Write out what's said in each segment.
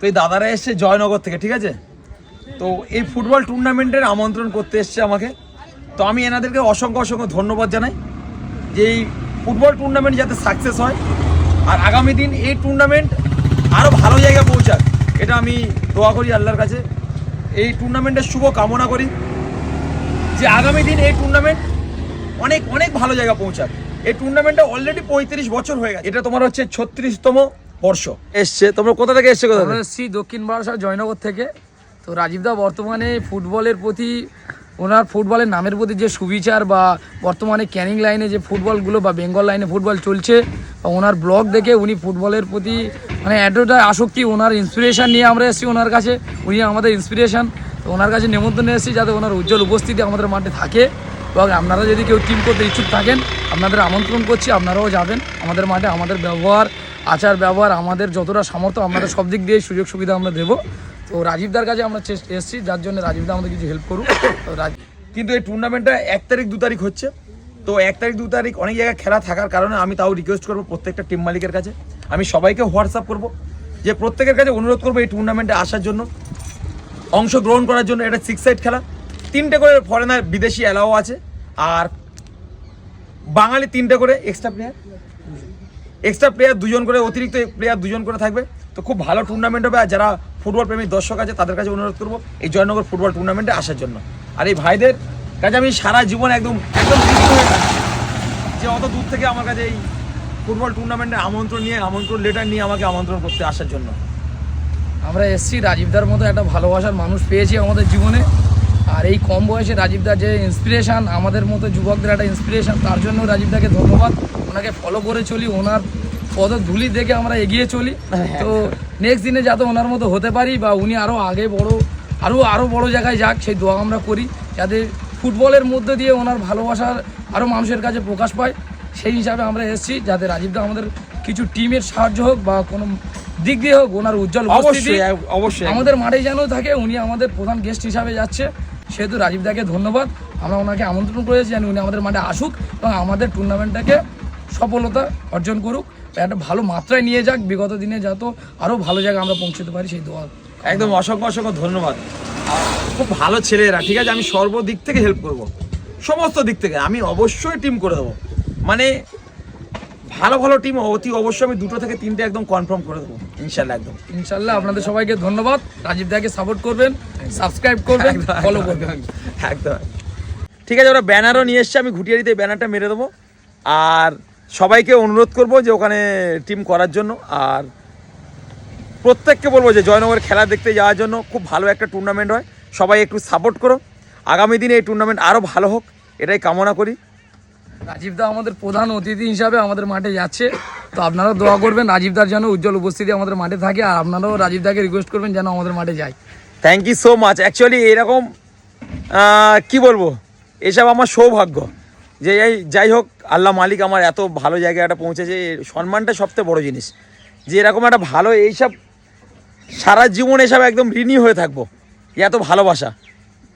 তো এই দাদারা এসছে জয়নগর থেকে, ঠিক আছে? তো এই ফুটবল টুর্নামেন্টের আমন্ত্রণ করতে এসছে আমাকে। তো আমি এনাদেরকে অসংখ্য অসংখ্য ধন্যবাদ জানাই যে এই ফুটবল টুর্নামেন্ট যাতে সাকসেস হয়। আর আগামী দিন এই টুর্নামেন্ট আরও ভালো জায়গায় পৌঁছাক, এটা আমি দোয়া করি আল্লাহর কাছে। এই টুর্নামেন্টের শুভ কামনা করি যে আগামী দিন এই টুর্নামেন্ট অনেক অনেক ভালো জায়গা পৌঁছাক। এই টুর্নামেন্টটা অলরেডি পঁয়ত্রিশ বছর হয়ে গেছে। এটা তোমার হচ্ছে ছত্রিশতম বর্ষ এসছে। তোমরা কোথা থেকে এসছে কোথা এসেছি দক্ষিণ বারাসাত জয়নগর থেকে। তো রাজীবদা বর্তমানে ফুটবলের প্রতি ওনার ফুটবলের নামের প্রতি যে সুবিচার বা বর্তমানে ক্যানিং লাইনে যে ফুটবলগুলো বা বেঙ্গল লাইনে ফুটবল চলছে বা ওনার ব্লগ দেখে উনি ফুটবলের প্রতি মানে এতটা আসক্তি ওনার ইন্সপিরেশন নিয়ে আমরা এসেছি ওনার কাছে। উনি আমাদের ইন্সপিরেশন তো ওনার কাছে নেমন্তন্ন এসেছি যাতে ওনার উজ্জ্বল উপস্থিতি আমাদের মাঠে থাকে। এবং আপনারা যদি কেউ টিম করতে ইচ্ছুক থাকেন আপনাদের আমন্ত্রণ করছি আপনারাও যাবেন। আমাদের মাঠে আমাদের ব্যবহার আচার, ব্যবহার, আমাদের যতটা সামর্থ্য আপনাদের সব দিক দিয়ে সুযোগ সুবিধা আমরা দেবো। তো রাজীবদার কাছে আমরা এসেছি, যার জন্য রাজীবদা আমাদের কিছু হেল্প করুক। তো কিন্তু এই টুর্নামেন্টটা এক তারিখ, দু তারিখ হচ্ছে। তো এক তারিখ, দু তারিখ অনেক জায়গায় খেলা থাকার কারণে আমি তাও রিকোয়েস্ট করব প্রত্যেকটা টিম মালিকের কাছে। আমি সবাইকে হোয়াটসঅ্যাপ করব যে প্রত্যেকের কাছে অনুরোধ করব এই টুর্নামেন্টে আসার জন্য। অংশগ্রহণ করার জন্য এটা সিক্স সাইড খেলা। তিনটে করে ফরেনার বিদেশি অ্যালাও আছে। আর বাঙালি তিনটে করে এক্সট্রা প্লেয়ার এক্সট্রা প্লেয়ার দুজন করে, অতিরিক্ত প্লেয়ার দুজন করে থাকবে। তো খুব ভালো টুর্নামেন্ট হবে। আর যারা ফুটবল প্রেমী দর্শক আছে, তাদের কাছে অনুরোধ করব এই জয়নগর ফুটবল টুর্নামেন্টে আসার জন্য। আর এই ভাইদের কাছে আমি সারা জীবন একদম একদম। যে অত দূর থেকে আমার কাছে এই ফুটবল টুর্নামেন্টে আমন্ত্রণ নিয়ে, আমন্ত্রণ লেটার নিয়ে আমাকে আমন্ত্রণ করতে আসার জন্য। আমরা এসেছি রাজীবদার মতো একটা ভালোবাসার মানুষ পেয়েছি আমাদের জীবনে। আর এই কম বয়সে রাজীবদার যে ইন্সপিরেশান আমাদের মতো যুবকদের একটা ইন্সপিরেশন তার জন্য রাজীবদাকে ধন্যবাদ। ওনাকে ফলো করে চলি ওনার পদ ধুলি দেখে আমরা এগিয়ে চলি। তো নেক্সট দিনে যাতে ওনার মতো হতে পারি বা উনি আরও আগে বড় আরও আরও বড় জায়গায় যাক সেই দোয়া আমরা করি যাতে ফুটবলের মধ্যে দিয়ে ওনার ভালোবাসার আরও মানুষের কাছে প্রকাশ পায়। সেই হিসাবে আমরা এসেছি যাতে রাজীবদা আমাদের কিছু টিমের সাহায্য হোক বা কোনো দিক দিয়ে হোক ওনার উজ্জ্বল অবশ্যই অবশ্যই। আমাদের মাঠে যেন থাকে উনি আমাদের প্রধান গেস্ট হিসাবে যাচ্ছে। সেহেতু রাজীব দাকে ধন্যবাদ। আমরা ওনাকে আমন্ত্রণ করেছি যেন উনি আমাদের মাঠে আসুক এবং আমাদের টুর্নামেন্টটাকে সফলতা অর্জন করুক। একটা ভালো মাত্রায় নিয়ে যাক। বিগত দিনে যত আরও ভালো জায়গায় আমরা পৌঁছতে পারি সেই দোয়া। একদম অসংখ্য অসংখ্য ধন্যবাদ। খুব ভালো ছেলেরা, ঠিক আছে? আমি সর্বদিক থেকে হেল্প করব। সমস্ত দিক থেকে। আমি অবশ্যই টিম করে দেবো। মানে ভালো ভালো টিম অতি অবশ্যই আমি দুটো থেকে তিনটে একদম কনফার্ম করে দেবো ইনশাল্লাহ একদম। ইনশাল্লাহ আপনাদের সবাইকে ধন্যবাদ। রাজীব দাকে সাপোর্ট করবেন সাবস্ক্রাইব করবেন ফলো করবেন। একদম, একদম। ঠিক আছে ওরা ব্যানারও নিয়ে এসছে আমি ঘুটিয়ারিতে ব্যানারটা মেরে দেবো। আর সবাইকে অনুরোধ করব যে ওখানে টিম করার জন্য। আর প্রত্যেককে বলব যে জয়নগরের খেলা দেখতে যাওয়ার জন্য খুব ভালো একটা টুর্নামেন্ট হয়। সবাই একটু সাপোর্ট করো। আগামী দিনে এই টুর্নামেন্ট আরও ভালো হোক এটাই কামনা করি। রাজীব দা আমাদের প্রধান অতিথি হিসাবে আমাদের মাঠে যাচ্ছে। তো আপনারাও দোয়া করবেন, রাজীব দার যেন উজ্জ্বল উপস্থিতি আমাদের মাঠে থাকে, আর আপনারাও রাজীব দাকে রিকোয়েস্ট করবেন যেন আমাদের মাঠে যায়। Thank you so much actually এরকম কি বলব? এসব আমার সৌভাগ্য। যে এই, যাই হোক, আল্লাহ মালিক আমার এত ভালো জায়গায় একটা পৌঁছেছে সম্মানটা সবথেকে বড় জিনিস। যে এরকম একটা ভালো এইসব সারা জীবন এসব একদম ঋণী হয়ে থাকব এত ভালোবাসা।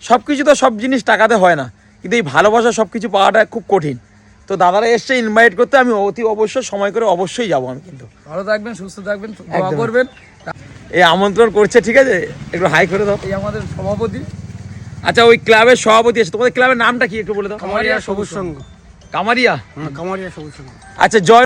সব কিছু তো সব জিনিস টাকাতে হয় না, কিন্তু এই ভালোবাসা সব কিছু পাওয়াটা খুব কঠিন। তো দাদারা এসছে ইনভাইট করতে আমি অতি অবশ্যই সময় করে অবশ্যই যাব আমি কিন্তু। ভালো থাকবেন সুস্থ থাকবেন দোয়া। করবেন। এই আমন্ত্রণ করছে ঠিক আছে? একটু হাই করে দাও। এই আমাদের সভাপতি। আচ্ছা ওই ক্লাবের সভাপতি আছে তোমাদের ক্লাবের নামটা কি একটু বলে দাও? কামারিয়া সবুজ সংঘ। কামারিয়া? কামারিয়া সবুজ সংঘ। আচ্ছা জয়